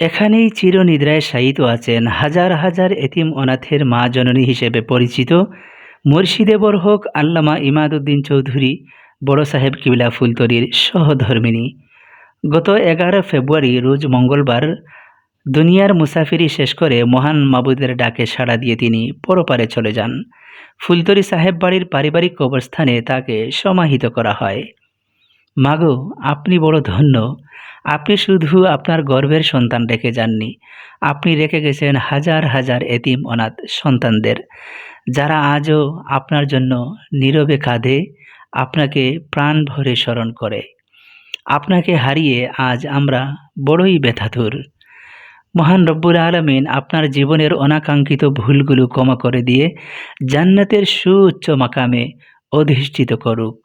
এখানেই চিরনিদ্রায় শায়িত আছেন হাজার হাজার এতিম অনাথের মা জননী হিসেবে পরিচিত মুর্শিদে বরহক আল্লামা ইমাদউদ্দিন চৌধুরী, বড় সাহেব কিবলা ফুলতরির সহধর্মিনী। গত এগারো ফেব্রুয়ারি, রোজ মঙ্গলবার, দুনিয়ার মুসাফিরি শেষ করে মহান মাবুদের ডাকে সাড়া দিয়ে তিনি পরপারে চলে যান। ফুলতরি সাহেব বাড়ির পারিবারিক কবরস্থানে তাকে সমাহিত করা হয়। মাগো, আপনি বড় ধন্য। আপনি শুধু আপনার গর্বের সন্তান রেখে যাননি, আপনি রেখে গেছেন হাজার হাজার এতিম অনাথ সন্তানদের। যারা আজও আপনার জন্য নীরবে কাঁধে আপনাকে প্রাণ ভরে স্মরণ করে। আপনাকে হারিয়ে আজ আমরা বড়ই ব্যথাতুর। মহান রব্বুল আলমিন আপনার জীবনের অনাকাঙ্ক্ষিত ভুলগুলো ক্ষমা করে দিয়ে জান্নাতের সুউচ্চ মাকামে অধিষ্ঠিত করুক।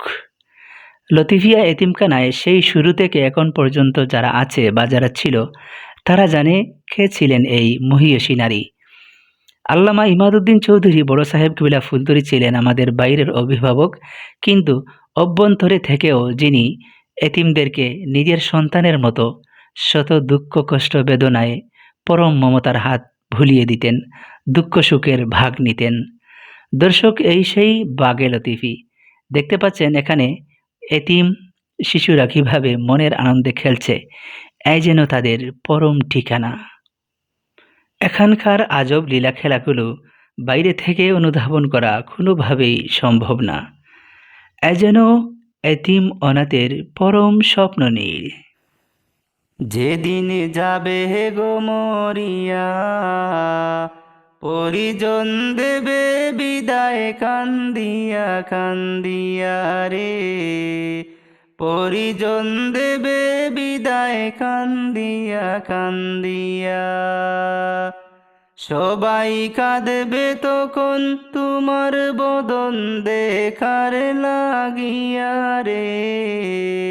লতিফিয়া এতিমখানায় সেই শুরু থেকে এখন পর্যন্ত যারা আছে বা যারা ছিল, তারা জানে কে ছিলেন এই মহিয়সী নারী। আল্লামা ইমাদুদ্দিন চৌধুরী বড় সাহেব কিবিলা ফুলতরি ছিলেন আমাদের বাইরের অভিভাবক, কিন্তু অভ্যন্তরে থেকেও যিনি এতিমদেরকে নিজের সন্তানের মতো শত দুঃখ কষ্ট বেদনায় পরম মমতার হাত ভুলিয়ে দিতেন, দুঃখ সুখের ভাগ নিতেন। দর্শক, এই সেই বাগে লতিফি। দেখতে পাচ্ছেন এখানে এতিম শিশুরা কীভাবে মনের আনন্দে খেলছে, এই যেন তাদের পরম ঠিকানা। এখানকার আজব লীলা খেলাগুলো বাইরে থেকে অনুধাবন করা কোনোভাবেই সম্ভব না। এ যেন এতিম অনাথের পরম স্বপ্ন নীড় যেদিন যাবে গো মরিয়া পরিজন দেবে বিদায় কান্দিয়া কান্দিয়া রে। পরিজন দেবে বিদায় কান্দিয়া কান্দিয়া। সবাই কাঁদবে তখন তোমার বদন দেখার লাগিয়া রে।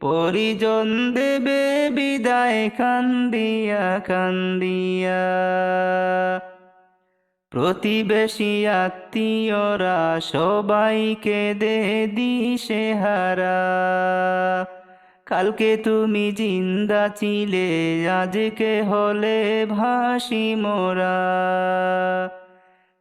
পরিজন দেবে বিদায় কান্দিয়া কান্দিয়া। প্রতিবেশী আত্মীয়রা সবাইকে দে দিশে হারা। কালকে তুমি জিন্দা ছিলে, আজকে হলে ভাসি মোরা।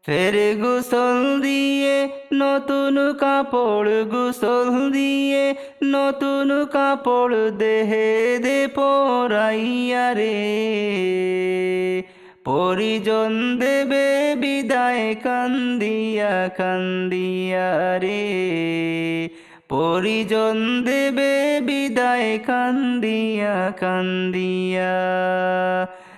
ফের গোসল দিয়ে, নতুন কাপড় গোসল দিয়ে, নতুন কাপড় দেহে দে পরাইয়া রে। পরিজন দেবে বিদায় কান্দিয়া কান্দিয়া রে। পরিজন দেবে বিদায় কান্দিয়া কান্দিয়া।